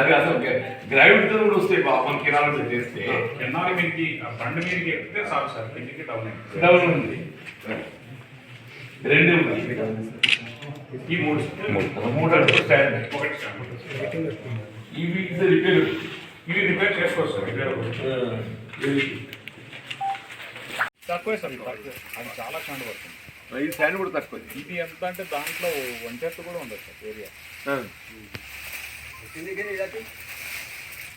అది అసలు గ్రావిటీతో కూడా వస్తాయి బాబు మన కిరాలు చేస్తే. ఆ బండి మీదకి ఎక్కితే చాలు సార్ కిందికి డౌన్ డౌన్ ఉంది. రెండు ఉన్నాయి. ఈ మూడు మూడు. స్టాండ్ ఒకటి స్టాండ్. ఇవి ఇది రిపేర్ ఇవి రిపేర్ చేసుకోవచ్చు సార్ రిపేర్ తక్కువే సార్ అది చాలా స్టాండ్ పడుతుంది ఈ స్టాండ్ కూడా తక్కువ. ఇది ఎంత అంటే దాంట్లో వంటెత్తు కూడా ఉండదు సార్ ఏరియా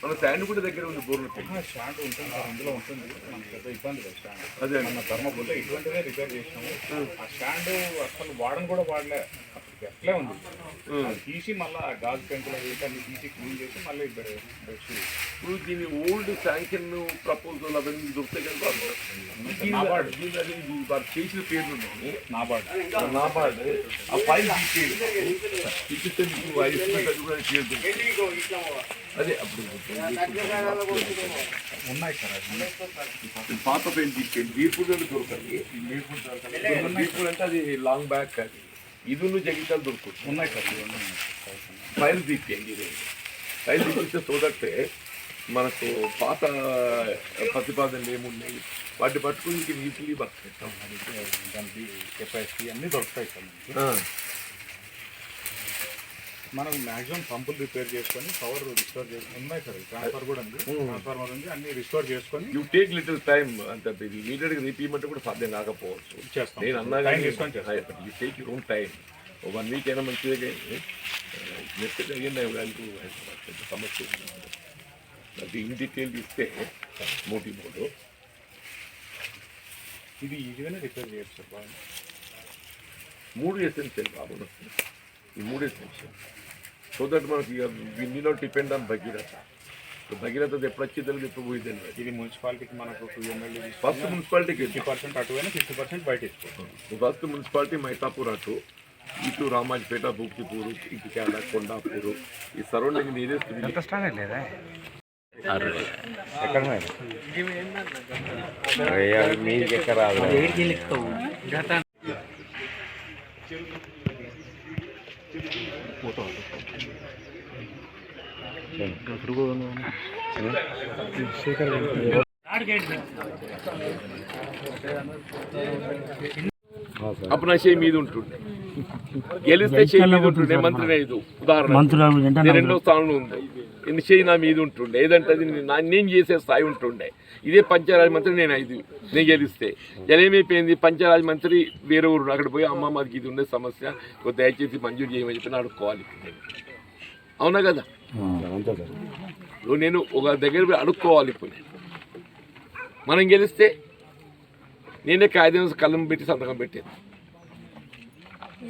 మన స్టాండ్ కూడా దగ్గర ఉంది బోర్లు స్టాండ్ ఉంటుంది అందులో ఉంటుంది. మనకు పెద్ద ఇబ్బంది లేదు స్టాండ్ అదే. మన ధర్మపుల్లో ఇటువంటిదే రిపేర్ చేసినాము. ఆ. స్టాండ్ అసలు వాడని కూడా వాడలే. అట్లే ఉంది. తీసి మళ్ళీ గాజు పెంకులు వీటన్ని తీసి క్లీన్ చేసి మళ్ళీ బ్రష్ ఇప్పుడు దీని ఓల్డ్ శాంక్షన్ ప్రపోజల్ అవన్నీ దొరుకుతాయి కదా వారు చేసిన పేర్లు నాబార్డ్. నాబార్డ్. ఆ ఫైల్ తీసేస్తే మీకు అది కూడా దొరుకుతుంది. అదే అప్పుడు ఉన్నాయి సార్ అది పాత పెయింట్ తీసుకెళ్ళి బీర్పూర్ అంటే దొరకాలి బీర్పూర్ అంటే అది లాంగ్ బ్యాక్ అది. ఇది నువ్వు జగితాలు దొరుకుతుంది ఉన్నాయి సార్. ఫైల్ తీసేయండి ఫైల్ తీసేస్తే చూదట్టే మనకు పాత ప్రతిపాదనలు ఏమున్నాయి వాటిని పట్టుకుని ఈజీలీ అది దానికి కెపాసిటీ అన్నీ దొరుకుతాయి సార్ మనం మాక్సిమం పంపులు రిపేర్ చేసుకొని పవర్ రిస్టోర్ చేసుకొని ఉన్నాయి సార్ ట్రాన్స్ఫర్ కూడా ఉంది. ట్రాన్స్ఫార్మర్ ఉంది అన్ని రిస్టోర్ చేసుకొని యూ టేక్ లిటిల్ టైం అంటే ఇది ఇమీడియట్గా రీపీమెంట్ కూడా సాధ్యం కాకపోవచ్చు. చేస్తాం. నేను అన్నా టైం తీసుకొని you take your own time one week అయినా మంచిదే నెక్స్ట్ జరిగింది వాల్యూ పెద్ద సమస్య. అది ఇన్ డీటెయిల్ ఇస్తే మోటీ మోడు. ఇది ఈజీగానే రిపేర్ చేయొచ్చు సార్ బాగా. మూడు ఎసెన్షియల్ బాబు ఈ మూడు ఎసెన్షియల్ సో దట్ మనకి we need not depend on Bhagiratha so Bhagiratha ఎప్పుడు వచ్చి తెలియదు ఎప్పుడు పోయి తెలియదు ఇది మున్సిపాలిటీకి మనకు టూ ఎమ్మెల్యే ఫస్ట్ మున్సిపాలిటీకి ఫిఫ్టీ పర్సెంట్ అటువైనా ఫిఫ్టీ పర్సెంట్ బయట ఇచ్చుకోవచ్చు ఫస్ట్ మున్సిపాలిటీ మైతాపూర్ అటు ఇటు రామాజపేట బుక్తిపూరు ఇటు కేరళ కొండాపూరు ఈ సరౌండింగ్ ఏరియాస్ ఎక్కడ మీకు ఎక్కడ రాదు అప్పుడు నా చేయి మీద ఉంటుండే. గెలిస్తే చేయి మీద ఉంటుండే మంత్రి ఐదు ఉదాహరణ రెండో స్థానంలో ఉంది ఎన్ని చేయి నా మీద ఉంటుండే ఏదంటే అది నా నేను చేసే స్థాయి ఉంటుండే. ఇదే పంచాయరాజ్ మంత్రి నేను ఐదు నేను గెలిస్తే. జనేమైపోయింది పంచాయరాజ్ మంత్రి వేరే ఊరు అక్కడ పోయి అమ్మ మాకు ఇది ఉండే సమస్య. కొద్ది దయచేసి మంజూరు చేయమని చెప్పి అడుక్కోవాలి. అవునా కదా? నేను ఒక దగ్గర పోయి అడుక్కోవాలి ఇప్పుడు. మనం గెలిస్తే నేనే కాగితం కళ్ళం పెట్టి సంతకం పెట్టేది.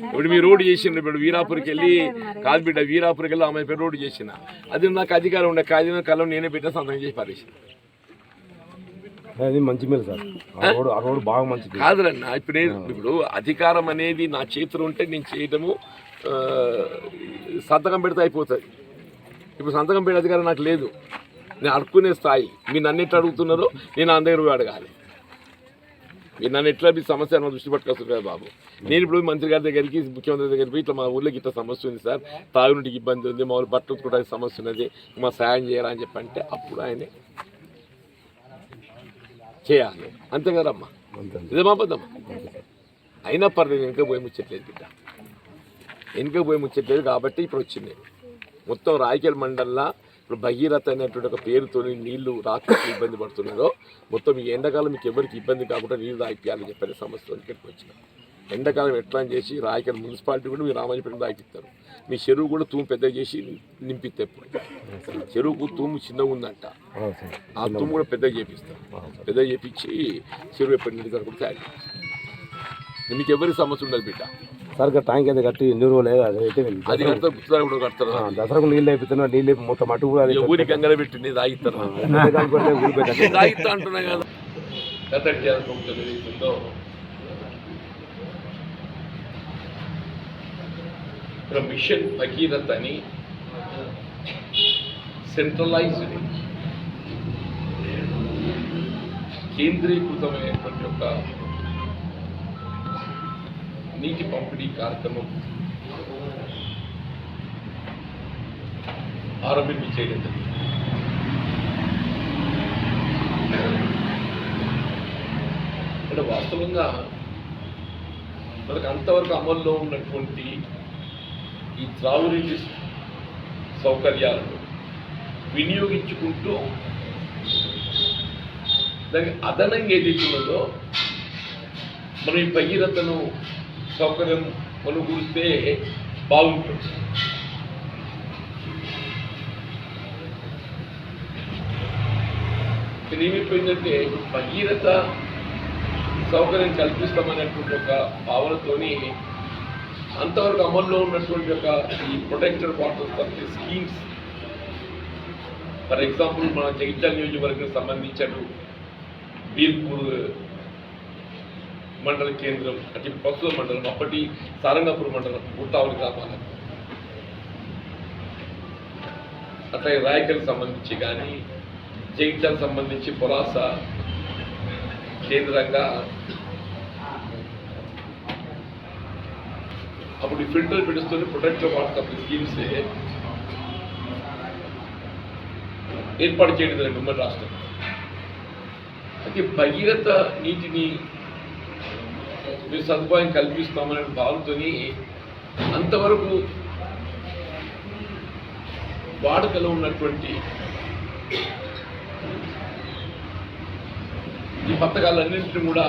ఇప్పుడు మీ రోడ్డు చేసిండ్రు ఇప్పుడు వీరాపురికి వెళ్ళి కాదు బిడ్డ వీరాపురికి వెళ్ళి ఆమె పేరు రోడ్డు చేసిన అది నాకు అధికారం ఉండే కాగితం కళ్ళం నేనే పెట్టిన సంతకం చేసి పారేసి అది మంచి మేలు సార్. ఆ రోడ్ ఆ రోడ్ బాగా మంచిది. కాదులన్న ఇప్పుడు ఇప్పుడు అధికారం అనేది నా చేతిలో ఉంటే నేను చేయటము సంతకం పెడితే అయిపోతుంది. ఇప్పుడు సంతకం పెట్టే అధికారం నాకు లేదు. నేను అడుక్కునే స్థాయి. మీరు నన్ను ఎట్లా అడుగుతున్నారో నేను అందరి అడగాలి. మీరు నన్ను ఎట్లా మీ సమస్య నా దృష్టి పట్టుకొస్తుంది కదా బాబు. నేను ఇప్పుడు మంత్రి గారి దగ్గరికి ముఖ్యమంత్రి దగ్గరికి పోయి ఇట్లా మా ఊళ్ళోకి ఇట్లా సమస్య ఉంది సార్. తాగునీటికి ఇబ్బంది ఉంది మా బట్టలు ఉతుకోవడానికి సమస్య ఉన్నది మా సాయం చేయాలని అని చెప్పి అంటే అప్పుడు ఆయన చేయాలి. అంతే కదమ్మా? ఇదేమా పద్దమ్మా అయినా పర్లేదు వెనుక పోయి ముచ్చట్లేదు బిడ్డ. వెనుక పోయి ముచ్చట్లేదు కాబట్టి ఇప్పుడు వచ్చింది. మొత్తం రాయకల్ మండలంలో ఇప్పుడు భగీరథ అనేటువంటి ఒక పేరుతో నీళ్ళు రాక ఇబ్బంది పడుతున్నారో మొత్తం ఈ ఎండాకాలం మీకు ఎవరికి ఇబ్బంది కాకుండా నీళ్ళు రాయిపోయాలని చెప్పిన సమస్యలు ఇక్కడికి వచ్చిన. ఎండాకాలం ఎట్లా అని చేసి రాయకల్ మున్సిపాలిటీ కూడా మీరు రామాజపేట రాయిస్తారు మీ చెరువు కూడా తూము పెద్దగా చేసి నింపిస్తే ఇప్పుడు చెరువుకు తూము చిన్నగా ఉందంట. ఆ తూము కూడా పెద్దగా చేపిస్తారు. పెద్దగా చేపించి చెరువు ఎప్పటి నీళ్ళు కూడా తయారు చేస్తారు. మీకు ఎవరి సమస్య ఉండదు బిడ్డ. సార్ ఇక ట్యాంక్ అయితే కట్టి ఎన్ని రోజులు లేదు అది అయితే అది గుర్తుదారు కూడా కడతారు. దసరాకు నీళ్ళు అయిపోతున్నా నీళ్ళు మొత్తం అటు కూడా అది ఈ ఊరి గంగల పెట్టి నేను తాగిస్తాను పెద్దకాలం పెడితే ఊరిపోయింది తాగిస్తా అంటున్నా కదా. కథ ఏదైతుందో ఇక్కడ మిషన్ భగీరథ్ అని సెంట్రలైజ్డ్ కేంద్రీకృతమైనటువంటి ఒక నీటి పంపిణీ కార్యక్రమం ఆరంభింపు చేయడం జరిగింది. అంటే వాస్తవంగా మనకు అంతవరకు అమల్లో ఉన్నటువంటి ఈ త్రాగునీటి సౌకర్యాలను వినియోగించుకుంటూ దానికి అదనంగా ఏదైతే ఉన్నదో మనం ఈ భగీరథను సౌకర్యం కొనుగూస్తే బాగుంటుంది ఇక్కడ ఏమైపోయిందంటే ఇప్పుడు భగీరథ సౌకర్యం కల్పిస్తామనేటువంటి ఒక భావనతోని అంతవరకు అమల్లో ఉన్నటువంటి ఒక ఈ protected water supply schemes. For example మన జగిత్యాల నియోజకవర్గం సంబంధించిన బీర్పూర్ మండల కేంద్రం అంటే ప్రస్తుత మండలం అప్పటి సారంగపూర్ మండలం గుత్తావళి గ్రామాలకు అట్లాగే రాయకల్ సంబంధించి కానీ జైట్లకు సంబంధించి పొలాస కేంద్రంగా అప్పుడు ఫిల్టర్ పిలుస్తుంది ప్రొటెక్టివ్ వాటర్ సప్లై స్కీమ్స్ ఏర్పాటు చేయడం జరిగింది ఉమ్మడి రాష్ట్రం. అయితే భగీరథ నీటిని మీరు సదుపాయం కల్పిస్తామనే భావంతోని అంతవరకు వాడుకలో ఉన్నటువంటి ఈ పథకాలన్నింటినీ కూడా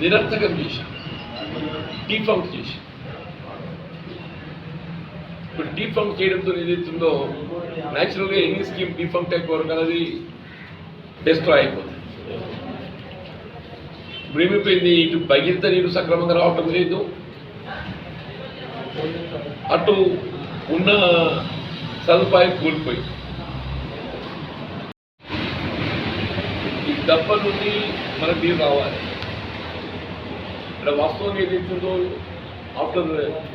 నిరర్థకం చేసి డీఫంక్ చేసి ఇప్పుడు డీఫంక్ చేయడంతో ఏదైతుందో న్యాచురల్గా ఎన్ని స్కీమ్ డీఫంక్ట్ అయిపోవడం అది డిస్ట్రాయ్ అయిపోతుంది. ఇప్పుడు ఇటు భగీరథ నీరు సక్రమంగా రావటం లేదు. అటు ఉన్న సదుపాయం కోల్పోయింది. ఈ దెబ్బ నుండి మనకు నీరు రావాలి. ఇక్కడ వాస్తవం ఏదైతుందో ఆఫ్టర్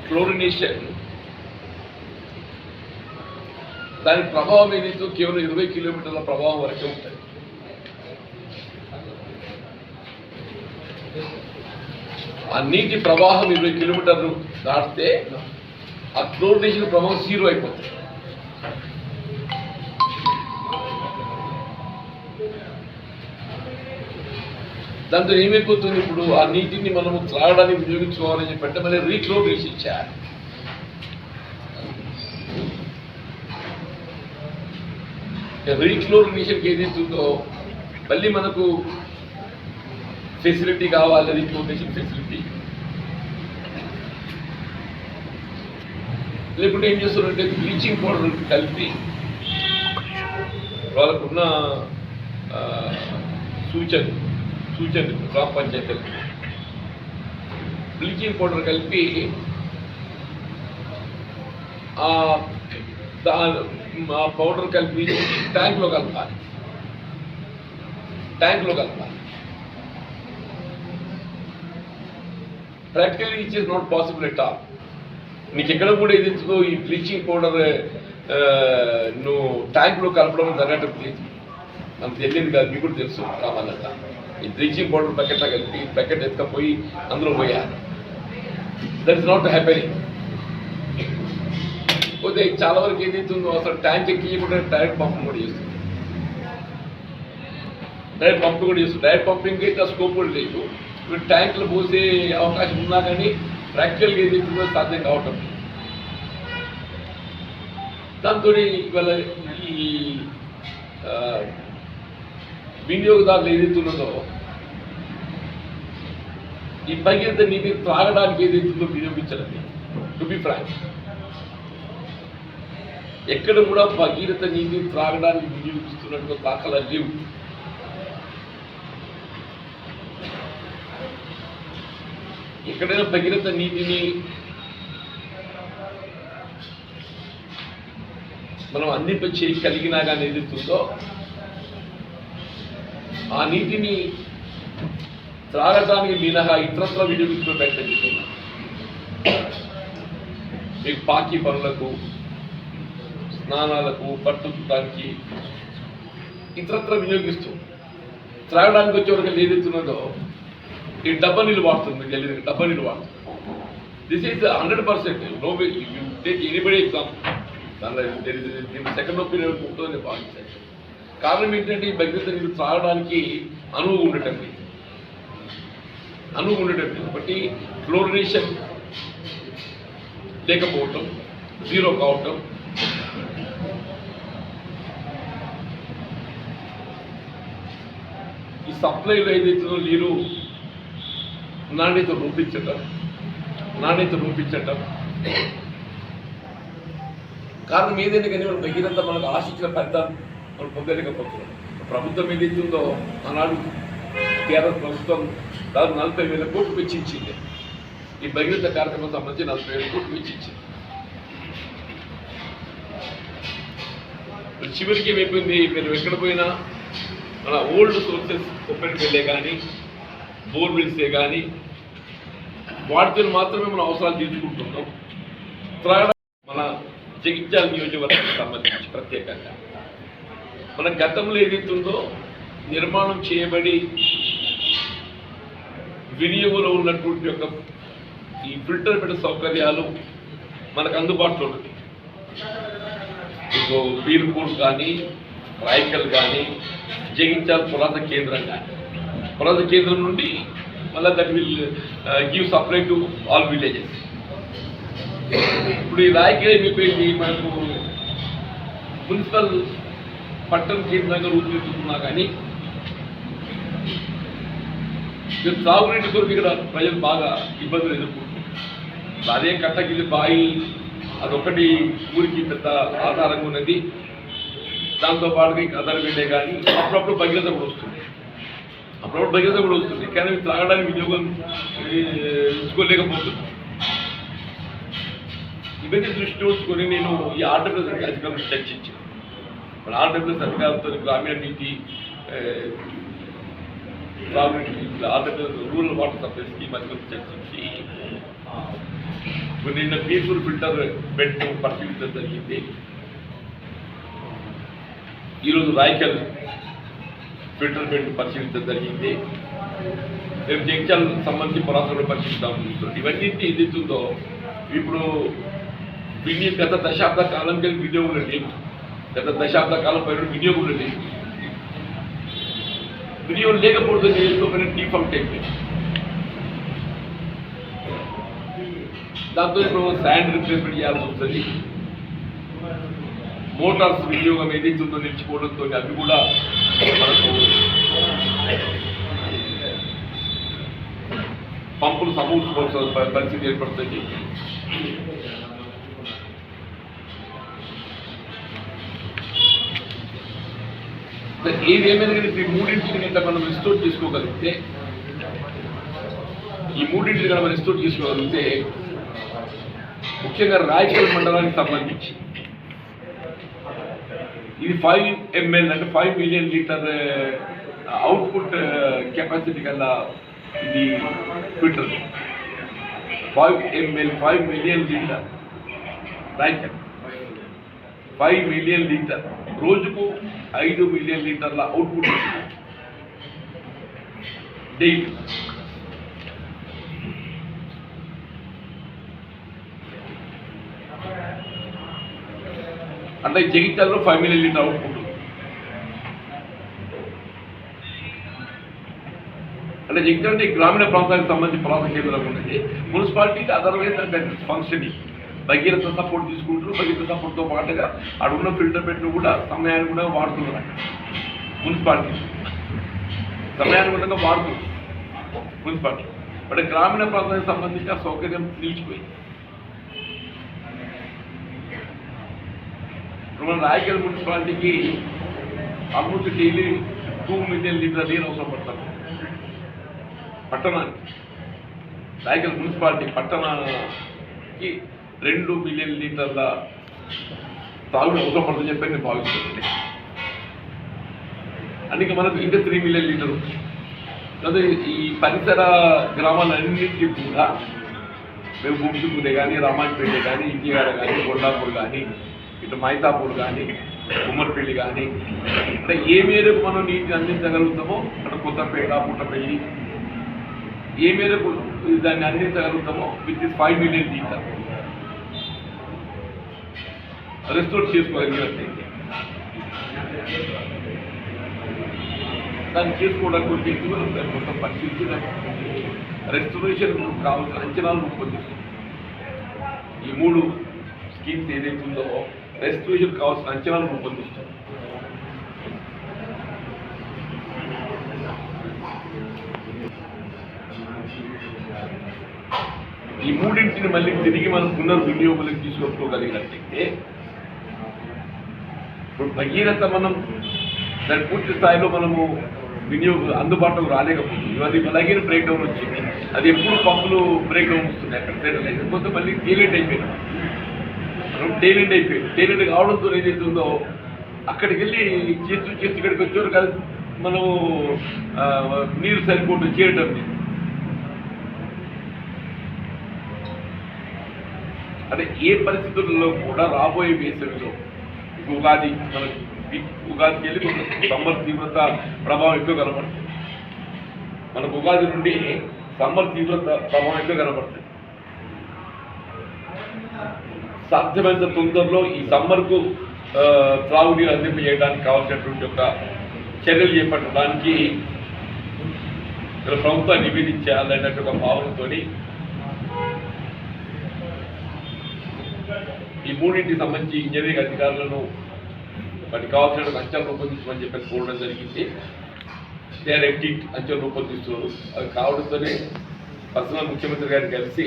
క్లోరినేషన్. దాని ప్రభావం ఏదైతుందో కేవలం ఇరవై కిలోమీటర్ల ప్రభావం వరకే ఉంటుంది. ఆ నీటి ప్రవాహం ఇరవై కిలోమీటర్లు దాటితే ఆ క్లోరినేషన్ ప్రభావం జీరో అయిపోతుంది. దాంతో ఏమైపోతుంది ఇప్పుడు? ఆ నీటిని మనము త్రాగడానికి వినియోగించుకోవాలని చెప్పంటే మళ్ళీ రీక్లోరినేషన్ చేయాలి రీక్లోరినేషన్కి ఏదైతుందో మళ్ళీ మనకు ఫెసిలిటీ కావాలి రీక్లోరినేషన్ ఫెసిలిటీ లేకుంటే ఏం చేస్తారంటే బ్లీచింగ్ పౌడర్ కలిపి వాళ్ళకున్న సూచన సూచనలు సూచనలు గ్రామ పంచాయతీలు. బ్లీచింగ్ పౌడర్ కలిపి ఆ ఆ పౌడర్ కలిపి ట్యాంక్లో కలపాలి. ట్యాంక్లో కలపాలి. Practical it is not possible at all నీకు ఎక్కడ కూడా ఇది ఈ బ్లీచింగ్ పౌడర్ uh, నువ్వు ట్యాంక్లో కలపడం జరగటం తెలియదు మనకు తెలియదు కాదు మీకు కూడా తెలుసు రామానంద ఈ బ్లీచింగ్ పౌడర్ ప్యాకెట్లో కలిపి ప్యాకెట్ ఎత్తుకపోయి అందులో పోయాలి. దట్ ఇస్ నాట్ హ్యాపెనింగ్ పోతే చాలా వరకు ఏదైతుందో అసలు ట్యాంక్ ఎక్కియకుండా డైరెక్ట్ పంపింగ్ కూడా చేస్తుంది. డైరెక్ట్ పంపింగ్ కూడా చేస్తుంది. డైరెక్ట్ పంపింగ్ అయితే ఆ స్కోప్ కూడా లేదు. ఇప్పుడు ట్యాంకులు పోసే అవకాశం ఉన్నా కానీ ప్రాక్టికల్గా ఏదైతుందో సాధ్యం కావటం. దాంతో ఇవాళ ఈ వినియోగదారులు ఏదైతున్నదో ఈ భగీరథ నీటి త్రాగడానికి ఏదైతుందో వినియోగించాలని టు బి ఫ్రాంక్ ఎక్కడ కూడా భగీరథ నీటిని త్రాగడానికి వినియోగిస్తున్నట్టుగా దాఖలా లేవు. ఎక్కడైనా భగీరథ నీటిని మనం అందింప చేయగలిగినా కానీ ఏదైతుందో ఆ నీటిని త్రాగటానికి మినహా ఇతరత్ర వినియోగించుకునే ప్రయత్నం మీకు పాకి పనులకు స్నానాలకు పట్టుకోవడానికి ఇతరత్ర వినియోగిస్తూ త్రాగడానికి వచ్చేవరకు ఏదైతున్నదో ఈ డబ్బా నీళ్ళు వాడుతుంది మీకు తెలియదు డబ్బా నీళ్ళు వాడుతుంది. This is hundred percent no take anybody example దానిలో దీని సెకండ్ ఒపీనియన్ ఉంటుందని భావించాను కారణం ఏంటంటే ఈ భగీరథ నీళ్ళు త్రాగడానికి అనువు ఉండటం లేదు. అనువు ఉండటం లేదు. కాబట్టి ఫ్లోరినేషన్ లేకపోవటం జీరో కావటం ఈ సప్లైలో ఏదైతుందో నీరు నాణ్యత రూపించటం. నాణ్యత రూపించటం. కారణం ఏదైనా కానీ మనం భగీరథ మనకు ఆశించిన ఫలితాలు మనం పొందలేకపోతున్నాం. ప్రభుత్వం ఏదైతే ఉందో ఆనాడు కేరళ ప్రభుత్వం దాదాపు నలభై వేల కోట్లు వెచ్చించింది. ఈ భగీరథ కార్యక్రమం సంబంధించి నలభై వేల కోట్లు వెచ్చించింది. చివరికి ఏమైపోయింది? మీరు ఎక్కడ పోయినా మన ఓల్డ్ సోర్సెస్ ఓపెన్ వెళ్ళే కానీ బోర్వెల్సే కానీ వాటితో మాత్రమే మనం అవసరాలు తీర్చుకుంటున్నాం. త్రాగడం మన జగిత్యాల నియోజకవర్గానికి సంబంధించి ప్రత్యేకంగా. మన గతంలో ఏదైతుందో నిర్మాణం చేయబడి వినియోగంలో ఉన్నటువంటి యొక్క ఈ ఫిల్టర్ పెట్టే సౌకర్యాలు మనకు అందుబాటులో ఉన్నది ఇప్పుడు బీర్పూర్ కానీ రాయకల్ కానీ జగించాల పురాత కేంద్రం కానీ పురాత కేంద్రం నుండి మళ్ళీ that will give supply to all villages ఇప్పుడు ఈ రాయకల్ ఏమైపోయింది మనకు మున్సిపల్ పట్టణ కేంద్రంగా రూపుదిద్దుతున్నా కానీ మీరు తాగునీటి కొరకు ఇక్కడ ప్రజలు బాగా ఇబ్బందులు ఎదుర్కొంటున్నారు. అదే కట్టకిది బాయి అదొకటి ఊరికి పెద్ద ఆధారంగా ఉన్నది. దాంతో పాటుగా ఇంకా అదర్ వెళ్ళే కానీ అప్పుడప్పుడు భగీరథ కూడా వస్తుంది. అప్పుడప్పుడు భగీరథ కూడా వస్తుంది. కానీ ఇవి త్రాగడానికి వినియోగం ఏ, ఉంచుకోలేకపోతుంది ఇవన్నీ దృష్టి ఉంచుకొని నేను ఈ ఆంధ్రప్రదేశ్ అధికారులు చర్చించాను. మన ఆంధ్రప్రదేశ్ అధికారులతో గ్రామీణ నీటి ఏ, రూరల్ వాటర్ సప్లై స్కీమ్ అధికారులు చర్చించి నిన్న పీపుల్ ఫిల్టర్ బెడ్ పరిశీలించడం జరిగింది. ఈరోజు రాయకల్ ఫిల్టర్ బెడ్ పరిశీలించడం జరిగింది. రేపు జంక్షన్ సంబంధించి పురాతన పరిశీలిస్తామని చూస్తున్నాం. ఇవన్నీ ఏదైతుందో ఇప్పుడు వినియోగ గత దశాబ్ద కాలం కలిగి వినియోగంలో లేవు గత దశాబ్ద కాలం పైన వినియోగంలో లేవు వినియోగం లేకపోతే నేర్చుకోకపోయిన డిఫాల్ట్ అయిపోయింది దాంతో ఇప్పుడు శాండ్ రిప్లేస్మెంట్ చేయాల్సి వస్తుంది. మోటార్స్ వినియోగం ఏదైతే ఉందో నిలిచిపోవడంతో అవి కూడా మనకు పంపులు సమూర్చుకోవాల్సిన పరిస్థితి ఏర్పడుతుంది. ఏది ఏమైనా కానీ ఈ మూడింటిని కనుక మనం రిస్టోర్ చేసుకోగలిగితే ఈ మూడింటిని కనుక మనం రిస్టోర్ చేసుకోగలిగితే ముఖ్యంగా రాయకల్ మండలానికి సంబంధించి ఇది ఫైవ్ ఎంఎల్ అంటే five million litre output capacity కల్లా ఇది filter five ML five million litre Raikal five million litre రోజుకు ఐదు మిలియన్ లీటర్ల అవుట్పుట్ డైలీ అంటే జగిత్యాలలో ఫైవ్ మిలియన్ లీటర్ అవుట్పుట్ అంటే జగిత్యాల అంటే గ్రామీణ ప్రాంతానికి సంబంధించి ప్రాంత కేంద్రం ఉన్నది మున్సిపాలిటీకి అదర్వైజ్ అంటే ఫంక్షనింగ్ భగీరథ సపోర్ట్ తీసుకుంటారు భగీరథ సపోర్ట్తో పాటుగా అడుగున్న ఫిల్టర్ పెట్టిన కూడా సమయాన్ని కూడా వాడుతున్నారు మున్సిపాలిటీ. సమయానుగుణంగా వాడుతుంది మున్సిపాలిటీ. అంటే గ్రామీణ ప్రాంతానికి సంబంధించి ఆ సౌకర్యం నిలిచిపోయింది. మన రాయకల్ మున్సిపాలిటీకి అమృతి డైలీ టూ మిలియన్ లీటర్ల నీరు అవసరం పడుతుంది పట్టణానికి. రాయగల్ మున్సిపాలిటీ పట్టణానికి రెండు మిలియన్ లీటర్ల తాగుడు అవసరం పడుతుందని చెప్పి నేను భావిస్తున్నాను. అందుకే మనకు ఇంకా త్రీ మిలియన్ లీటర్ అదే ఈ పరిసర గ్రామాలన్నింటికి కూడా మేము గుంటుకునే కానీ రామాయణపేట కానీ ఇంటిగాడ కానీ కొండాపూర్ కానీ ఇటు మైతాపూర్ కానీ కుమ్మర్పల్లి కానీ అంటే ఏ మేరకు మనం నీటిని అందించగలుగుతామో అక్కడ కొత్తపేట పుట్టపల్లి ఏ మేరకు దాన్ని అందించగలుగుతామో with is five million litre restore చేసుకోగలిగినట్లయితే దాన్ని చేసుకోవడానికి కొన్ని వ్యక్తులు దాన్ని మొత్తం పరిశీలించి రెస్టరేషన్ కావాల్సిన అంచనాలు రూపొందిస్తుంది. ఈ మూడు స్కీమ్స్ ఏదైతే ఉందో రెస్టరేషన్ కావాల్సిన అంచనాలు రూపొందిస్తాం ఈ మూడింటిని మళ్ళీ తిరిగి మనం పునర్వినియోగంలోకి తీసుకొచ్చుకోగలిగినట్లయితే ఇప్పుడు భగీరథ మనం దాని పూర్తి స్థాయిలో మనము వినియోగం అందుబాటులోకి రాలేకపోతుంది. అది బలగిన బ్రేక్ డౌన్ వచ్చింది. అది ఎప్పుడు పంపులు బ్రేక్ డౌన్ వస్తుంది అక్కడ లేకపోతే మళ్ళీ టేలెంట్ అయిపోయినా. మనం టేలెంట్ అయిపోయింది టేలెంట్ కావడంతో ఏదైతుందో అక్కడికి వెళ్ళి చేస్తూ చేస్తూ ఇక్కడికి వచ్చారు కదా మనము నీరు సరిపోటు చేయటం లేదు. అంటే ఏ పరిస్థితుల్లో కూడా రాబోయే వేసవిలో ఉగాది మన ఉగాదికి వెళ్ళి కొంత సమ్మర్ తీవ్రత ప్రభావం ఎక్కువ కనబడుతుంది మనకు ఉగాది నుండి సమ్మర్ తీవ్రత ప్రభావం ఎక్కువ కనబడుతుంది సాధ్యమైన తొందరలో ఈ సమ్మర్కు త్రాగునీరు అందింపజేయడానికి కావాల్సినటువంటి ఒక చర్యలు చేపట్టడానికి ప్రభుత్వం ప్రభుత్వాన్ని ఒక భావనతోని ఈ మూడింటికి సంబంధించి ఇంజనీరింగ్ అధికారులను వాటికి కావాల్సిన అంచనా రూపొందించమని చెప్పి కోరడం జరిగింది. దే ఆర్ ఎడిట్ అంచనా రూపొందిస్తున్నారు. అది కావడంతోనే పర్సనల్ ముఖ్యమంత్రి గారిని కలిసి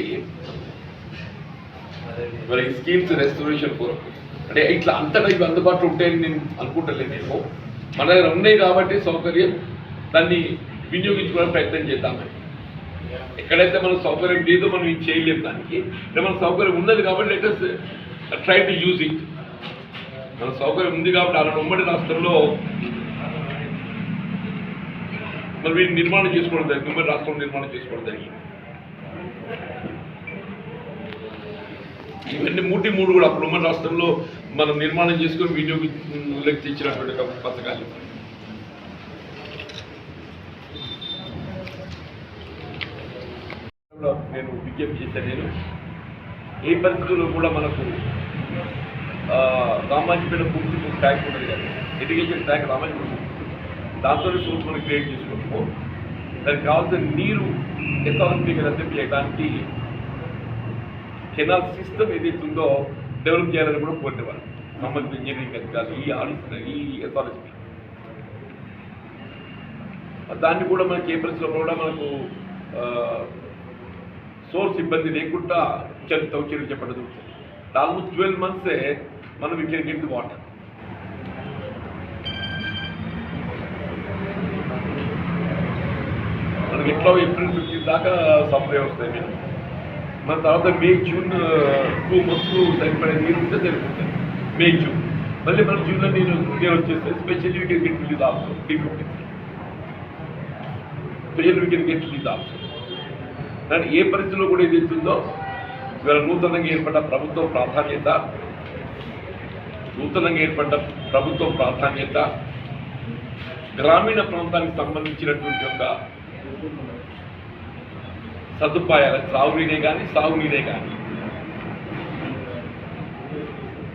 మరి ఈ స్కీమ్స్ రెస్టోరేషన్ కొరకు అంటే ఇట్లా అంతటా ఇవి అందుబాటులో ఉంటాయని నేను అనుకుంటలేదు నేను. మన దగ్గర ఉన్నాయి కాబట్టి సౌకర్యం. దాన్ని వినియోగించుకోవడానికి ప్రయత్నం చేద్దామని ఎక్కడైతే మన సౌకర్యం లేదో మనం ఇది చేయలేము దానికి. అంటే మన సౌకర్యం ఉన్నది కాబట్టి let us try to use it మన సౌకర్యం ఉంది కాబట్టి అలా ఉమ్మడి రాష్ట్రంలో మరి వీటిని నిర్మాణం చేసుకోవడం జరిగింది. ఉమ్మడి రాష్ట్రంలో నిర్మాణం చేసుకోవడం జరిగింది. ఇవన్నీ మూటి మూడు కూడా. అప్పుడు ఉమ్మడి రాష్ట్రంలో మనం నిర్మాణం చేసుకొని వినియోగంలోకి తెచ్చినటువంటి పథకాలు. కూడా నేను విజ్ఞప్తి చేశాను నేను. ఏ పరిస్థితుల్లో కూడా మనకు రామాజీపేట పూర్తి ట్యాంక్ ఉంటుంది కదా. ఎడ్యుకేషన్ ట్యాంక్ రామాజీపేట దాంతో సోర్స్ మనం క్రియేట్ చేసుకుంటాము దానికి కావాల్సిన నీరు ఎస్ఆర్ఎస్పీకి రద్దు చేయడానికి కెనాల్ సిస్టమ్ ఏదైతే ఉందో డెవలప్ చేయాలని కూడా కోరేవారు. సంబంధించిన ఇంజనీరింగ్ అధికారులు ఈ ఆలోచన ఈ ఎస్ఆర్ఎస్పీ దాన్ని కూడా మనకి ఏ కూడా మనకు సోర్స్ ఇబ్బంది లేకుండా చర్య చర్యలు చెప్పడం జరుగుతుంది. ఆల్మోస్ట్ ట్వెల్వ్ మంత్సే మనం ఇక్కడ కెన్ గెట్ వాటర్ మనకి ఎట్లా ఏప్రిల్ ఫిఫ్టీన్ దాకా సప్లై వస్తాయి మీరు మన తర్వాత మే జూన్ టూ మంత్స్ సరిపడే నీరు ఉంటే సరిపోతుంది. May June. మళ్ళీ మనం జూన్లో నీరు నీరు వచ్చేస్తే special we can get release also tea special we can get release also దాన్ని ఏ పరిస్థితిలో కూడా ఏది ఉందో ఇవాళ నూతనంగా ఏర్పడ్డ ప్రభుత్వ ప్రాధాన్యత నూతనంగా ఏర్పడ్డ ప్రభుత్వ ప్రాధాన్యత గ్రామీణ ప్రాంతానికి సంబంధించినటువంటి యొక్క సదుపాయాలు త్రాగునీరే కానీ సాగునీరే కానీ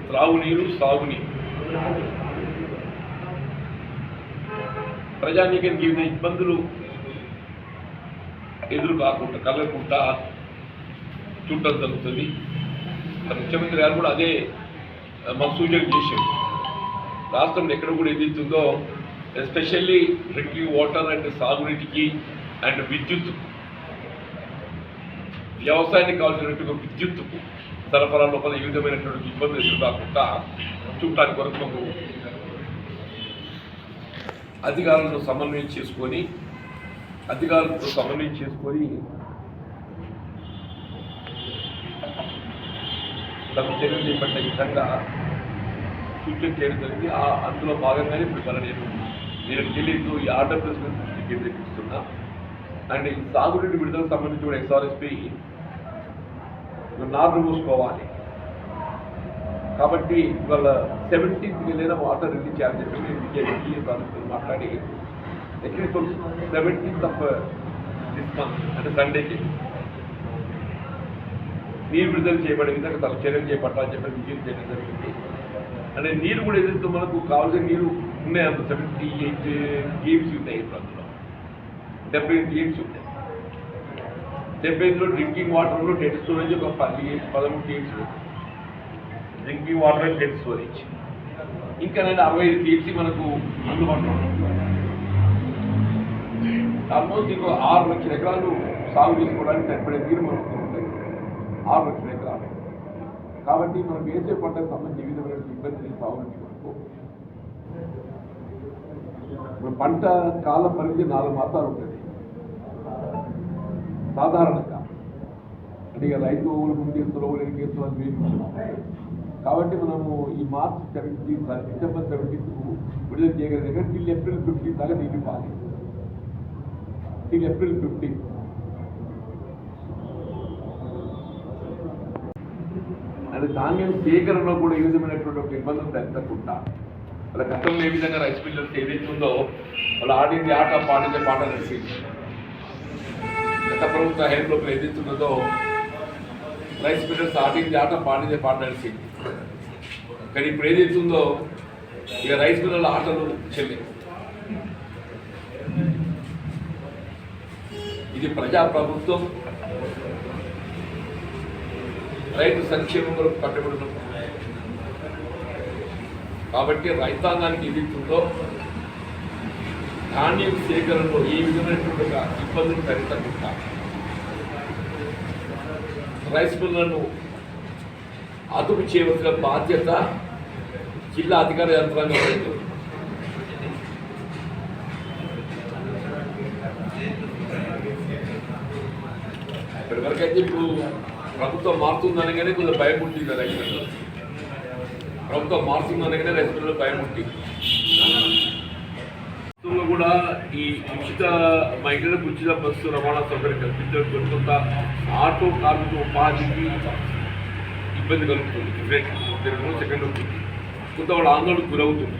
త్రాగునీరు సాగునీరు. ప్రజానీకానికి వివిధ ఇబ్బందులు ఎదురు కాకుండా కలగకుండా చూడటం జరుగుతుంది ముఖ్యమంత్రి గారు కూడా అదే ఆ, మాకు సూచన చేశారు. రాష్ట్రంలో ఎక్కడ కూడా ఎదుగుతుందో ఎస్పెషల్లీ డ్రింకింగ్ వాటర్ అండ్ సాగునీటికి అండ్ విద్యుత్ వ్యవసాయానికి కావాల్సినటువంటి విద్యుత్తుకు సరఫరా లోపల ఏ విధమైనటువంటి ఇబ్బంది ఎదురుకాకుండా చూడటానికి వరకు మాకు అధికారులను సమన్వయం చేసుకొని అధికారులతో సమన్వయం చేసుకొని తమ చర్యలు చేపట్టే విధంగా సూచన చేయడం జరిగింది. ఆ అందులో భాగంగానే ఇప్పుడు మన నేను నేను తెలియదు ఈ ఆర్డర్ ప్రెస్ దృష్టి కేంద్రీకరిస్తున్నా. అండ్ ఈ సాగునీటి విడుదలకు సంబంధించి కూడా ఎస్ఆర్ఎస్పి నార్లు మూసుకోవాలి. కాబట్టి ఇవాళ సెవెంటీన్త్కి లేదా వాటర్ రిలీజ్ చేయాలని చెప్పి నేను విజయ్ మాట్లాడి at least seventeenth of this month అంటే సండేకి నీరు విడుదల చేయబడే విధంగా తన చర్యలు చేపట్టాలని చెప్పి విజయం చేయడం జరిగింది. అంటే నీరు కూడా ఏదైతే మనకు కావాల్సిన నీరు uh, ఉన్నాయి అంత సెవెంటీ ఎయిట్ గేమ్స్ ఉన్నాయి ఇప్పుడు అందులో డెబ్బై ఎయిట్ గేమ్స్ ఉన్నాయి. డెబ్బై ఎనిమిదిలో డ్రింకింగ్ వాటర్లో డెడ్ స్టోరేజ్ ఒక పది పదమూడు teams drinking water and dead storage ఇంకా నేను అరవై ఐదు టీమ్స్ మనకు అందుబాటులో ఆల్మోస్ట్ ఇంకో ఆరు లక్షల ఎకరాలు సాగు చేసుకోవడానికి సరిపడే నీరు మనకు ఉంటుంది ఆరు లక్షల ఎకరాలు. కాబట్టి మనం వేసే పంటకు సంబంధించి విధమైన ఇబ్బంది సాగు మనకు పంట కాల పరిధి నాలుగు మాసాలు ఉంటుంది. సాధారణంగా. అంటే ఇక రైతు ముందు ఎత్తులో ఎన్ని ఎత్తులో అని వేయించున్నాం కాబట్టి మనము ఈ మార్చ్ సెవెంటీన్త్ డిసెంబర్ సెవెంటీన్త్ విడుదల చేయగలిగిన టిల్ ఏప్రిల్ ఫిఫ్టీన్త్ దాకా నీళ్ళు ఇవ్వాలి. టిల్ ఏప్రిల్ ఫిఫ్టీన్ అంటే ధాన్యం సేకరణలో కూడా ఏ విధమైనటువంటి ఒక ఇబ్బందులు తగ్గకుండా వాళ్ళ గతంలో ఏ విధంగా రైస్ మిల్లర్స్ ఏదైతే ఉందో వాళ్ళు ఆడింది ఆట పాడిందే పాట నడిచింది గత ప్రభుత్వ హెల్ప్లో ఏదైతే రైస్ మిల్లర్స్ స్టార్టింగ్ ఆట పాడిందే పాట నడిచింది కానీ ఇప్పుడు ఏదైతుందో ఇక రైస్ మిల్లర్ల ఆటలు చెల్లి. ఇది ప్రజా ప్రభుత్వం రైతు సంక్షేమం కొరకు కాబట్టి రైతాంగానికి ఏది ధాన్యం సేకరణలో ఏ విధమైనటువంటి ఇబ్బందులు సరితకుండా రైస్ మిల్లను అదుపు చేయవలసిన బాధ్యత జిల్లా అధికార యంత్రాంగం ఉంది. ఇప్పటివరకైతే ఇప్పుడు ప్రభుత్వం మారుతుందనగానే కొంచెం భయం ఉంటుంది రైతులలో ప్రభుత్వం మారుతుందనగానే రైతులలో భయం ఉంటుంది కూడా ఈ ఉచిత మహిళలకు ఉచిత బస్సు రవాణా సౌకర్యం కల్పించడం కొంత ఆటో కార్మిక ఉపాధికి ఇబ్బంది కలుగుతుంది. డిఫరెంట్ సెకండ్ ఉంటుంది కొంత వాళ్ళ ఆందోళనకు గురవుతుంది.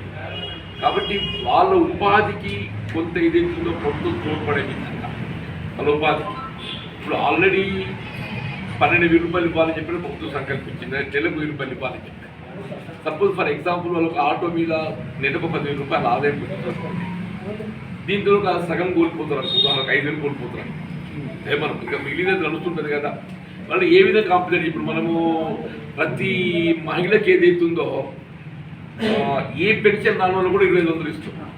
కాబట్టి వాళ్ళ ఉపాధికి కొంత ఏదైతుందో ప్రభుత్వం తోడ్పడే విధంగా వాళ్ళ ఉపాధికి. ఇప్పుడు ఆల్రెడీ పన్నెండు వేల రూపాయలు ఇవ్వాలని చెప్పిన ప్రభుత్వం సంకల్పించింది. నెలకు వెయ్యి రూపాయలు ఇవ్వాలని చెప్పారు. సపోజ్ ఫర్ ఎగ్జాంపుల్ వాళ్ళకి ఆటో మీద నెలకు పదివేల రూపాయలు ఆదాయం పొందుతారు దీంతో సగం కోల్పోతారు అనుకో వాళ్ళకి ఐదు వేలు కోల్పోతారు. ఏమన్నా ఇంకా మిగిలినది నడుస్తుంటుంది కదా. వాళ్ళు ఏ విధంగా కాంపిటేట్ ఇప్పుడు మనము ప్రతి మహిళకి ఏదైతుందో ఏ పెన్షన్ వాళ్ళు కూడా ఇరవై ఐదు వందలు ఇస్తున్నాం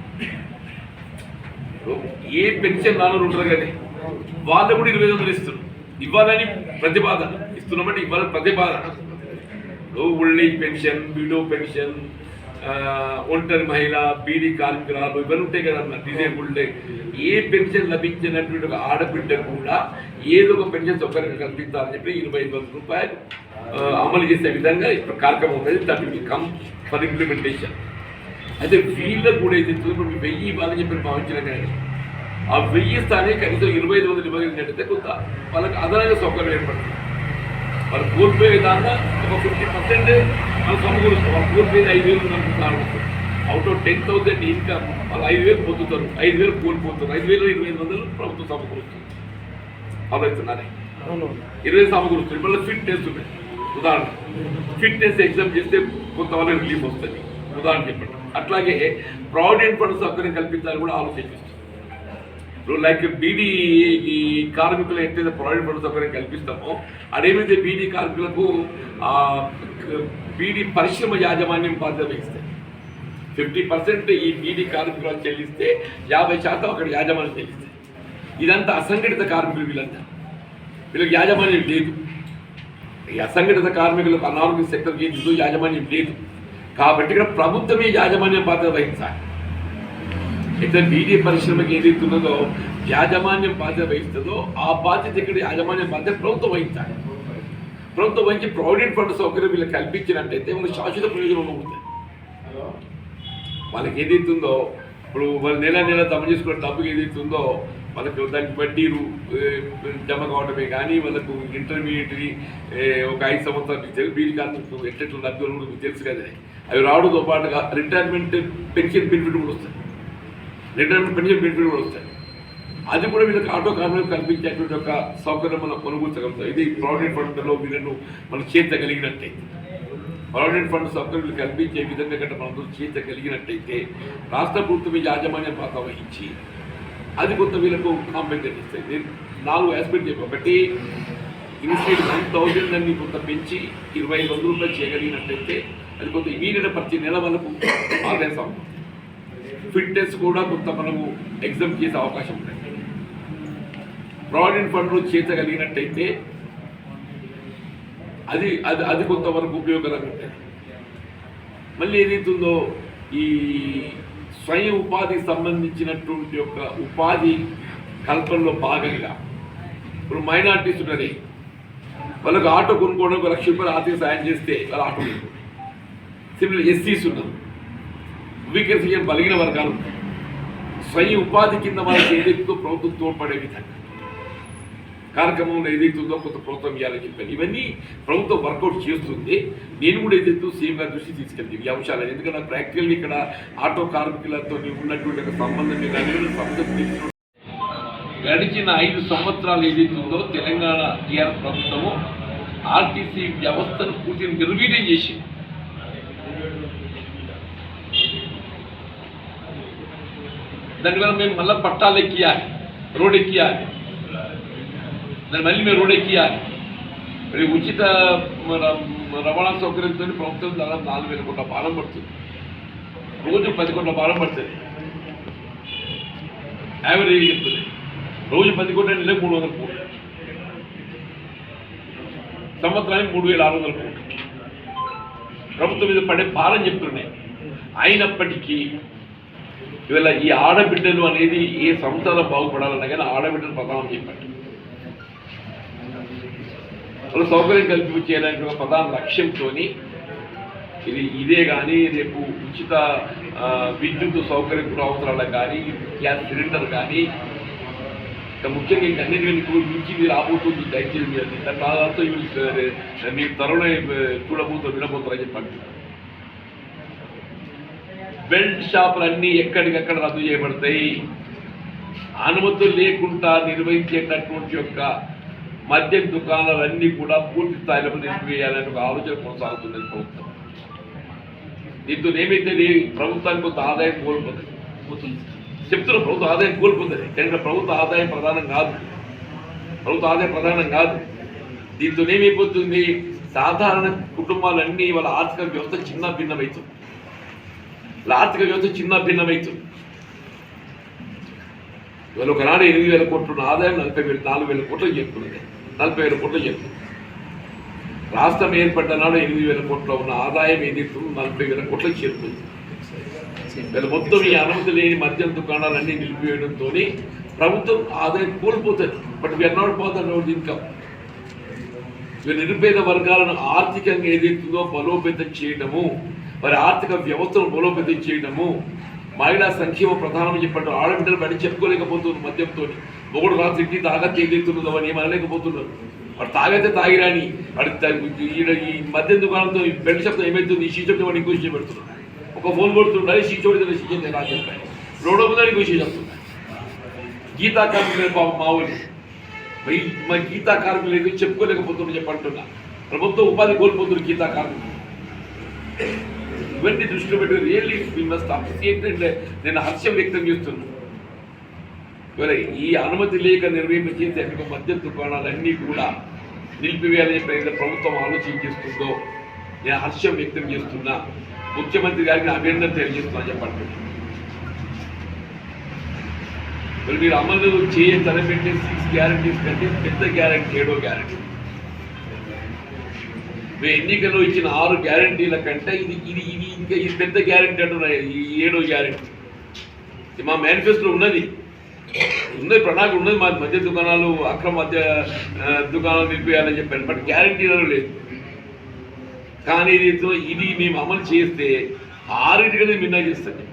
ఏ పెన్షన్ వాళ్ళు ఉంటారు కానీ వాళ్ళు కూడా ఇరవై వందలు ఇస్తున్నారు. ఇవ్వాలని ప్రతిపాదన ఇస్తున్నామంటే ఇవ్వాలని ప్రతిపాదన old age pension widow pension ఒంటరి మహిళ బీడీ కార్మికురాలు ఇవన్నీ ఉంటాయి కదన్న డిజేబుల్డ్ ఏ పెన్షన్ లభించినటువంటి ఒక ఆడబిడ్డ కూడా ఏదో ఒక పెన్షన్ సౌకర్యం కల్పించాలని చెప్పి ఇరవై ఐదు వందల రూపాయలు అమలు చేసే విధంగా ఇప్పుడు కార్యక్రమం ఉంటుంది విల్ కమ్ ఫర్ ఇంప్లిమెంటేషన్ అయితే వీళ్ళకు కూడా ఉందో ఇప్పుడు వెయ్యి ఇవ్వాలని చెప్పి భావించిన కానీ ఆ వెయ్యి స్థానే కనీసం ఇరవై ఐదు వందలు ఇవ్వగలిగినట్టయితే కొంత వాళ్ళకి అదనంగా సౌకర్యం ఏర్పడుతుంది వాళ్ళు కోల్పోయే విధానంగా ఒక ఫిఫ్టీ పర్సెంట్ వాళ్ళు సమకూరుస్తారు వాళ్ళు మీద ఐదు వేలు అనుకుంటున్నారు out of ten thousand income వాళ్ళు ఐదు వేలు పొందుతారు ఐదు వేలు కోల్పోతారు ఐదు వేలు ఇరవై ఐదు వందలు ప్రభుత్వం సమకూరుస్తుంది అవుతున్నారే ఇరవై సమకూరుస్తుంది మళ్ళీ ఫిట్నెస్ ఉన్నాయి ఉదాహరణ ఫిట్నెస్ ఎగ్జామ్ చేస్తే కొంతవరకు రిలీఫ్ వస్తుంది ఉదాహరణ చెప్పండి అట్లాగే ప్రావిడెంట్ ఫండ్ సౌకర్యం కల్పించాలని కూడా ఆలోచిస్తుంది ఇప్పుడు లైక్ బీడీ ఈ కార్మికులు ఎట్లయితే ప్రావిడెంట్ ఫండ్ సౌకర్యం కల్పిస్తామో అదేమైతే బీడీ కార్మికులకు బీడీ పరిశ్రమ యాజమాన్యం బాధ్యత వహిస్తాయి. ఫిఫ్టీ పర్సెంట్ ఈ బీడీ కార్మికులు చెల్లిస్తే యాభై శాతం అక్కడ యాజమాన్యం చెల్లిస్తాయి. ఇదంతా అసంఘటిత కార్మికులు వీళ్ళంతా. వీళ్ళకి యాజమాన్యం లేదు. ఈ అసంఘటిత కార్మికులకు అనారోగ్య సెక్టర్కి ఏది యాజమాన్యం లేదు. కాబట్టి ఇక్కడ ప్రభుత్వమే యాజమాన్యం బాధ్యత వహించాలి. అయితే బీడీ పరిశ్రమకి ఏదైతే ఉన్నదో యాజమాన్యం బాధ్యత వహిస్తుందో ఆ బాధ్యత ఇక్కడ యాజమాన్యం బాధ్యత ప్రభుత్వం వహించాలి. ప్రభుత్వం వహించి ప్రావిడెంట్ ఫండ్ సౌకర్యం వీళ్ళకి కల్పించినట్టయితే మనకు శాశ్వత ప్రయోజనం ఉంటుంది వాళ్ళకి ఏదైతే ఉందో ఇప్పుడు వాళ్ళు నెల నెల జమ చేసుకున్న డబ్బుకి ఏదైతే ఉందో వాళ్ళకి దానికి వడ్డీలు ఏ, జమ కావడమే కానీ వాళ్ళకు ఇంటర్మీడియట్ ఒక ఐదు సంవత్సరాలు మీకు తెలుసు బీడీ కార్మికులు ఎట్లెట్లు కూడా మీకు తెలుసు కదా. అవి రావడంతో పాటుగా రిటైర్మెంట్ పెన్షన్ బెనిఫిట్ కూడా వస్తాయి. రిటైర్మెంట్ పెన్షన్ బెనిఫిట్ కూడా వస్తాయి. అది కూడా వీళ్ళకి ఆటో కార్మికులకు కల్పించేటువంటి ఒక సౌకర్యం మనం కొనుగోలుచగలుగుతాం ఇది ప్రావిడెంట్ ఫండ్లో వీళ్ళను మనం చేర్చగలిగినట్టే ప్రావిడెంట్ ఫండ్ సౌకర్యాలు కల్పించే విధంగా గట్ట మనం చేయగలిగినట్టయితే రాష్ట్ర ప్రభుత్వం యాజమాన్య పాత్ర వహించి అది కొంత వీళ్ళకు కాంపెన్సేట్ ఇస్తాయి నేను నాలుగు ఆస్పెక్ట్ చెప్పి. ఒకటి ఇన్స్టేట్ వన్ థౌజండ్ అన్ని కొంత పెంచి ఇరవై ఐదు వందల రూపాయలు చేయగలిగినట్టయితే అది కొంత ఇమీడియట్ ప్రతి నెల మనకు ఆదాయం ఫిట్నెస్ కూడా కొంత మనము ఎగ్జామ్ చేసే అవకాశం ఉంది. ప్రావిడెంట్ ఫండ్లు చేర్చగలిగినట్టయితే అది అది అది కొంతవరకు ఉపయోగకరంగా ఉంటుంది మళ్ళీ ఏదైతుందో ఈ స్వయం ఉపాధికి సంబంధించినటువంటి యొక్క ఉపాధి కల్పనలో భాగంగా ఇప్పుడు మైనార్టీస్ ఉన్నది. వాళ్ళకు ఆటో కొనుక్కోవడం ఒక లక్ష రూపాయలు ఆర్థిక సాయం చేస్తే వాళ్ళ ఆటో కొనుక్కోరు. సిమిలర్ ఎస్సీస్ ఉన్నారు. వికసించే బలిగిన వర్గాలు ఉన్నాయి స్వయం ఉపాధి కింద వాళ్ళకి ఏదైతే ప్రభుత్వం తోడ్పడే విధంగా. కార్యక్రమంలో ఏదైతుందో కొంత ప్రోత్సాహం ఇవ్వాలని చెప్పాను. ఇవన్నీ ప్రభుత్వం వర్కౌట్ చేస్తుంది. నేను కూడా ఏదైతే సీఎం గారి దృష్టి తీసుకెళ్తాను ఈ అంశాలు ఎందుకంటే ప్రాక్టికల్ ఇక్కడ ఆటో కార్మికులతో ఉన్నటువంటి ఒక సంబంధం సంబంధం గడిచిన ఐదు సంవత్సరాలు ఏదైతుందో తెలంగాణ టీఆర్ఎస్ ప్రభుత్వము ఆర్టీసీ వ్యవస్థను పూర్తిగా నిర్వీర్యం చేసింది. దానివల్ల మేము మళ్ళీ పట్టాలు ఎక్కియాలి రోడ్ ఎక్కియాలి. దాన్ని మళ్ళీ మేము రోడ్ ఎక్కియాలి మరి ఉచిత రవాణా సౌకర్యంతో ప్రభుత్వం దాదాపు నాలుగు వేల కోట్ల భారం పడుతుంది. రోజు పది కోట్ల భారం పడుతుంది. యావరేజ్ చెప్తుంది? రోజు పది కోట్ల నెల మూడు వందల కోట్లు. సంవత్సరానికి మూడు వేల ఆరు వందల కోట్లు. ప్రభుత్వం మీద పడే భారం చెప్తున్నాయి. అయినప్పటికీ ఇవాళ ఈ ఆడబిడ్డలు అనేది ఏ సంస్థలో బాగుపడాలన్నా కానీ ఆడబిడ్డలు ప్రధానం చెప్పండి వాళ్ళ సౌకర్యం కల్పించేయడానికి ఒక ప్రధాన లక్ష్యంతో ఇది ఇదే కానీ రేపు ఉచిత విద్యుత్ సౌకర్యం అవసరాలకు కానీ గ్యాస్ సిలిండర్ కానీ ఇంకా ముఖ్యంగా ఇంకా అన్నిటికీ ఇప్పుడు మించి మీరు రాబోతుంది దయచేసి మీరు దాని తర్వాత మీరు త్వరలో చూడబోతూ వినబోతారని చెప్పండి. బెల్ట్ షాపులు అన్నీ ఎక్కడికక్కడ రద్దు చేయబడతాయి. అనుమతులు లేకుండా నిర్వహించేటటువంటి యొక్క మద్యం దుకాణాలన్నీ కూడా పూర్తి స్థాయిలో నిలిపివేయాలనే ఒక ఆలోచన కొనసాగుతుంది ప్రభుత్వం. దీంతో ఏమైతే ప్రభుత్వానికి కొంత ఆదాయం కోల్పోతుంది? చెప్తున్న ప్రభుత్వ ఆదాయం కోల్పోతుంది. కానీ ప్రభుత్వ ఆదాయం ప్రధానం కాదు. ప్రభుత్వ ఆదాయం ప్రధానం కాదు. దీంతో ఏమైపోతుంది? సాధారణ కుటుంబాలన్నీ వాళ్ళ ఆర్థిక వ్యవస్థ చిన్న భిన్నమవుతుంది వాళ్ళ ఆర్థిక వ్యవస్థ చిన్న భిన్నమవుతుంది ఇవాళ ఒకనాడు ఎనిమిది వేల కోట్ల ఆదాయం నలభై వేల నాలుగు వేల కోట్లు చేరుకున్నది నలభై వేల కోట్లు చేరుకుంది రాష్ట్రం ఏర్పడ్డ నాడు ఎనిమిది వేల కోట్ల ఉన్న ఆదాయం ఏదైతే నలభై వేల కోట్లకు చేరుకుంది వీళ్ళ మొత్తం ఈ అనుమతి లేని మద్యం దుకాణాలన్నీ నిలిపివేయడంతో ప్రభుత్వం ఆదాయం కోల్పోతుంది but we're not bother income వీళ్ళ నిరుపేద వర్గాలను ఆర్థికంగా ఏదైతుందో బలోపేతం చేయడము వారి ఆర్థిక వ్యవస్థను బలోపేతం చేయడము మహిళా సంక్షేమ ప్రధానం చెప్పట్టు ఆడబిడ్డలు పని చెప్పుకోలేకపోతున్నారు మద్యంతో ఒకడు రాత్రి ఇంటి తాగత్తి ఏదైతున్నదో అని అనలేకపోతున్నారు వాడు తాగైతే తాగిరాని వాడు ఈ మద్యం దుకాణంతో ఈ బెల్ట్ శబ్దం ఏమవుతుంది ఈ షీచోటి వాడు ఇంకో షీ పెడుతున్నాడు. ఒక ఫోన్ కొడుతుండే షీచోడి షీచోడి నాకు చెప్పాను రోడ్డు మీద ఇంకో షీ చెప్తున్నాడు గీతా కార్మికులు పాప మా మా గీతా కార్మికులు ఏదో చెప్పుకోలేకపోతున్నారు చెప్పంటున్నా. ప్రభుత్వం ఉపాధి కోల్పోతున్నారు గీతా కార్మికులు. ఇవన్నీ దృష్టిలో పెట్టి really we must appreciate and నేను హర్షం వ్యక్తం చేస్తున్నాను ఈ అనుమతి లేక నిర్వహించేసే అనేక మద్య దుకాణాలన్నీ కూడా నిలిపివేయాలని చెప్పి ప్రభుత్వం ప్రభుత్వం ఆలోచించేస్తుందో నేను హర్షం వ్యక్తం చేస్తున్నా. ముఖ్యమంత్రి గారికి అభినందన తెలియజేస్తున్నా చెప్పండి. మరి మీరు అమలు చేయ తలపెట్టే సిక్స్ గ్యారంటీస్ కంటే పెద్ద గ్యారంటీ ఏడో గ్యారంటీ ఎన్నికల్లో ఇచ్చిన ఆరు గ్యారంటీల కంటే ఇది ఇది ఇది ఇంకా ఇది పెద్ద గ్యారంటీ అంటున్నాయి. ఈ ఏడో గ్యారంటీ. ఇది మా మేనిఫెస్టోలో ఉన్నది. ఉన్నది ప్రణాళిక ఉన్నది. మా మధ్య దుకాణాలు అక్రమ మధ్య దుకాణాలు నిలిపేయాలని చెప్పాను. బట్ గ్యారంటీలో లేదు. కానీ ఇది ఇది మేము అమలు చేస్తే ఆరింటికనే మిన్నా చేస్తాను